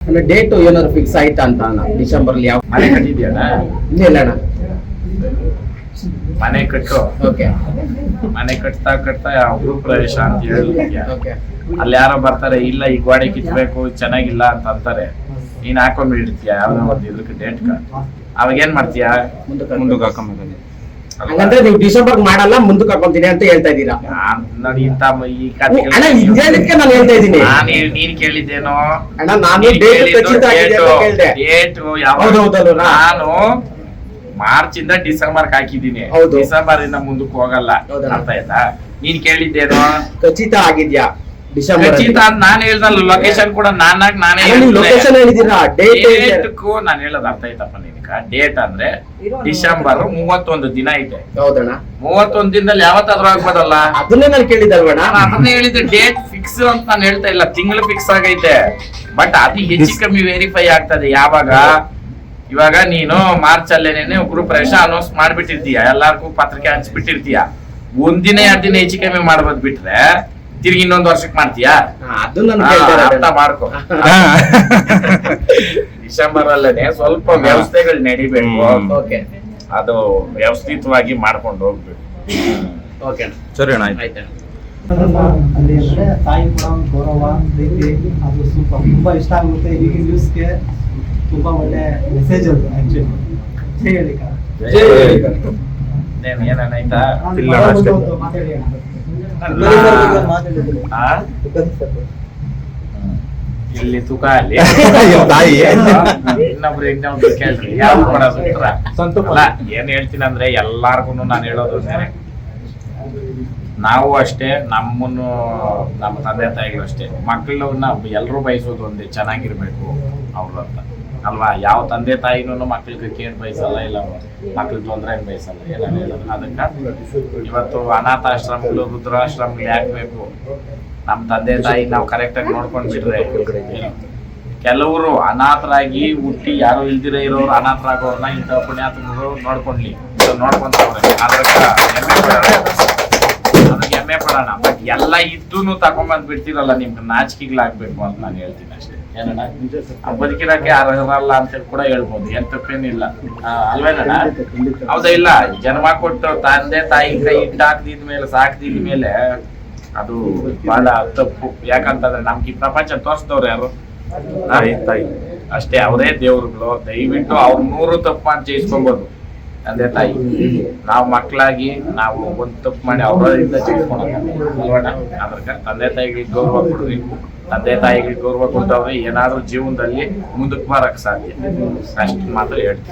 ಅಂದ್ರೆ ಡೇಟ್ ಏನಾದ್ರು ಫಿಕ್ಸ್ ಆಯ್ತಾ ಅಂತ ಅಣ್ಣ? ಡಿಸೆಂಬರ್ ಯಾವ ಮನೆ ಕಟ್ಟಿದ್ಯಾಣ ಇಲ್ಲ ಇಲ್ಲ ಅಣ್ಣ. ಮನೆ ಕಟ್ಟು ಓಕೆ ಮನೆ ಕಟ್ತಾ ಕಟ್ತಾ ಗೃಹ ಪ್ರವೇಶ ಅಂತ ಹೇಳಿದ್ಯಾ ಓಕೆ ಅಲ್ಲಿ ಯಾರೋ ಬರ್ತಾರೆ ಇಲ್ಲ ಈ ಗೋಡೆ ಕಿತ್ಬೇಕು ಚೆನ್ನಾಗಿಲ್ಲ ಅಂತ ಅಂತಾರೆ. ನೀನ್ ಹಾಕೊಂಡ್ಬಿಡ್ತೀಯ ಯಾವ್ದೋ ಒಂದು ಇದಕ್ಕೆ ಡೇಟ್ ಅವಾಗ ಏನ್ ಮಾಡ್ತೀಯ? ಮುಂದಕ್ಕೆ ಮುಂದಕ್ಕೆ ಹಂಗಂದ್ರೆ ನೀವು ಡಿಸೆಂಬರ್ ಮಾಡಲ್ಲ ಮುಂದಕ್ಕೆ ಹಾಕೊಂತೀನಿ ಅಂತ ಹೇಳ್ತಾ ಇದ್ದೀರಾ? ನಾನ್ ಇಂತ ಈ ಕಥೆಗಳು- ಅಣ್ಣ ಇದ್ ನಾನು ಹೇಳ್ತಾ ಇದ್ದೀನಿ. ನಾನ್ ನೀನ್ ಕೇಳಿದ್ದೇನೋ? ಅಣ್ಣ ನಾನು ಡೇಟ್ ಖಚಿತ ಆಗಿದೆ ಅಂತ ಕೇಳ್ದೆ. ಡೇಟ್ ಹೌದೌದಲ್ವ? ನಾನು ಮಾರ್ಚ್ ಇಂದ ಡಿಸೆಂಬರ್ ಹಾಕಿದ್ದೀನಿ. ಡಿಸೆಂಬರ್ ಇಂದ ಮುಂದಕ್ಕೆ ಹೋಗಲ್ಲ. ಅರ್ಥ ಆಯ್ತಾ? ನೀನ್ ಕೇಳಿದ್ದೇನೋ? ಖಚಿತ ಆಗಿದ್ಯಾ? ಡಿಸೆಂಬರ್ ಖಚಿತ ಅಂತ ನಾನ್ ಹೇಳ್ದಲ್ಲ ಲೊಕೇಶನ್ ಕೂಡ ನಾನಾಗ್ ನಾನೇ ನೀವು ಲೊಕೇಶನ್ ಹೇಳಿದಿರಾ ಡೇಟ್ ಡೇಟ್ಗೂ ನಾನು ಹೇಳೋದು ಅರ್ಥ ಆಯ್ತಪ್ಪ ನಿನಗ. ಡೇಟ್ ಅಂದ್ರೆ ಡಿಸೆಂಬರ್ ಮೂವತ್ತೊಂದು ದಿನ ಐತೆ. ಹೌದಣ್ಣ. ಮೂವತ್ತೊಂದು ದಿನದಲ್ಲಿ ಯಾವತ್ತಾದ್ರೂ ಆಗ್ಬೋದಲ್ಲ? ಅದನ್ನೇ ನಾನು ಕೇಳಿದಲ್ವಣ್ಣ ನಾನು ಅದನ್ನೇ ಹೇಳಿದ್ದೆ ಡೇಟ್ ಫಿಕ್ಸ್ ಅಂತ ನಾನು ಹೇಳ್ತಾ ಇಲ್ಲ. ತಿಂಗಳು ಫಿಕ್ಸ್ ಆಗೈತೆ. ಬಟ್ ಅತಿ ಹೆಚ್ಚು ಕಮ್ಮಿ ವೆರಿಫೈ ಆಗ್ತದೆ. ಯಾವಾಗ? ಇವಾಗ ನೀನು ಮಾರ್ಚ್ ಅಲ್ಲೇನೆ ಒಬ್ರು ಪ್ರವೇಶ ಅನೌನ್ಸ್ ಮಾಡ್ಬಿಟ್ಟಿರ್ತೀಯ. ಎಲ್ಲಾರ್ಗೂ ಪತ್ರಿಕೆ ಹಂಚ್ಬಿಟ್ಟಿರ್ತೀಯ. ಒಂದಿನ ಎರಡ್ ದಿನ ಹೆಚ್ಚು ಕಮ್ಮಿ ಮಾಡ್ಬೋದು ಬಿಟ್ರೆ ತಿರ್ಗಿ ಇನ್ನೊಂದು ವರ್ಷಕ್ಕೆ ಮಾಡ್ತೀಯಾ ಅದನ್ನ ಅರ್ಥ. ಮಾಡ್ಕೊ ಡಿಸೆಂಬರ್ ಅಲ್ಲೇ ಸ್ವಲ್ಪ ವ್ಯವಸ್ಥೆಗಳು ನಡಿಬೇಕು ಓಕೆ ಅದು ವ್ಯವಸ್ಥಿತವಾಗಿ ಮಾಡ್ಕೊಂಡು ಹೋಗ್ಬೇಕು ಓಕೆ ಸರಿ ಅಣ್ಣ ಆಯ್ತು ಆಯ್ತು ಅಲ್ಲಿ ಅಂದ್ರೆ ತಾಯಿ ಕೂಡ ಒಂದು ಗೌರವ ಪ್ರೀತಿ ಅದು ಸ್ವಲ್ಪ ತುಂಬಾ ಇಷ್ಟ ಆಗುತ್ತೆ ಈಗಿನ ನ್ಯೂಸ್ಗೆ ತುಂಬಾ ಒಳ್ಳೆ ಮೆಸೇಜ್ ಅದು ಆಕ್ಚುಲಿ ಜೈ ಹೇಳಿಕ ಕಣ. ಜೈ ಹೇಳಿ. ಇನ್ನೇನ್ ಏನಾಯ್ತಾ ಇಲ್ಲ ಮಾತಾಡಿ? ಇಲ್ಲಿ ತೂಕ ಅಲ್ಲಿ ತಾಯಿ. ಇನ್ನೊಬ್ರು ಇನ್ನೊಬ್ರು ಕೇಳ್ರಿ ಉತ್ತರ ಅಲ್ಲ ಏನ್ ಹೇಳ್ತೀನಿ ಅಂದ್ರೆ ಎಲ್ಲಾರ್ಗು ನಾನು ಹೇಳೋದು ನಾವು ಅಷ್ಟೇ ನಮ್ಮನ್ನು ನಮ್ಮ ತಂದೆ ತಾಯಿಗಳು ಅಷ್ಟೇ ಮಕ್ಕಳನ್ನ ಎಲ್ಲರೂ ಬಯಸೋದು ಒಂದೇ ಚೆನ್ನಾಗಿರ್ಬೇಕು ಅವ್ರು ಅಂತ ಅಲ್ವಾ? ಯಾವ ತಂದೆ ತಾಯಿನೂ ಮಕ್ಳಿಗೆ ಕೇಳಿ ಬಯಸಲ್ಲ, ಇಲ್ಲ ಮಕ್ಳಿಗೆ ತೊಂದರೆ ಬಯಸಲ್ಲ ಏನಾರು ಹೇಳೋದು. ಅದಕ್ಕೆ ಇವತ್ತು ಅನಾಥಾಶ್ರಮಗಳು ವೃದ್ಧಾಶ್ರಮಗಳು ಯಾಕೆ ಬೇಕು? ನಮ್ಮ ತಂದೆ ತಾಯಿ ನಾವು ಕರೆಕ್ಟಾಗಿ ನೋಡ್ಕೊಂಡು ಬಿಟ್ರೆ ಕೆಲವರು ಅನಾಥರಾಗಿ ಹುಟ್ಟಿ ಯಾರು ಇಲ್ದಿರೋ ಇರೋರು ಅನಾಥರಾಗೋರ್ನ ಇಂಥ ಪುಣ್ಯಾತ್ಮರು ನೋಡ್ಕೊಂಡ್ಲಿ. ನೋಡ್ಕೊಂತ ಅದಕ್ಕೆ ಹೆಮ್ಮೆ ಪಡೋಣ ಬಟ್ ಎಲ್ಲ ಇದ್ದೂನು ತಗೊಂಬಂದ್ ಬಿಡ್ತಿರಲ್ಲ ನಿಮ್ಗೆ ನಾಚಿಕೆಗಳಾಗ್ಬೇಕು ಅಂತ ನಾನು ಹೇಳ್ತೀನಿ ಅಷ್ಟೇ. ಏನಣ್ಣ? ಬದುಕಿರಕ್ಕೆ ಅರ್ಹರಲ್ಲ ಅಂತ ಕೂಡ ಹೇಳ್ಬೋದು. ಏನ್ ತಪ್ಪೇನಿಲ್ಲ. ಅಲ್ವೇನಣ್ಣ? ಹೌದಾ ಇಲ್ಲ? ಜನ್ಮ ಕೊಟ್ಟು ತಂದೆ ತಾಯಿ ಕೈ ಇಟ್ಟಾಕ್ದಿದ ಮೇಲೆ ಸಾಕ್ದಿದ ಮೇಲೆ ಅದು ಬಹಳ ತಪ್ಪು. ಯಾಕಂತಂದ್ರೆ ನಮ್ಗೆ ಈ ಪ್ರಪಂಚ ತೋರಿಸ್ದವ್ರು ಯಾರು? ಅಷ್ಟೇ ಅವರೇ ದೇವ್ರುಗಳು. ದಯವಿಟ್ಟು ಅವ್ರ ನೂರು ತಪ್ಪು ಅಂತ ಜಯಿಸ್ಕೊಬೋದು. ತಂದೆ ತಾಯಿ ನಾವು ಮಕ್ಕಳಾಗಿ ನಾವು ಒಂದು ತಪ್ಪು ಮಾಡಿ ಅವರಿಂದ ತಿಳ್ಕೊಳೋಣ ಅದ್ರಕ ತಂದೆ ತಾಯಿಗಳಿಗೆ ಗೌರವ ಕೊಡ್ರಿ ತಂದೆ ತಾಯಿಗಳಿಗೆ ಗೌರವ ಕೊಟ್ಟವ್ರೆ ಏನಾದ್ರೂ ಜೀವನದಲ್ಲಿ ಮುಂದಕ್ಕೆ ಮಾರಕ್ಕೆ ಸಾಧ್ಯ. ಅಷ್ಟು ಮಾತ್ರ ಹೇಳ್ತೀನಿ.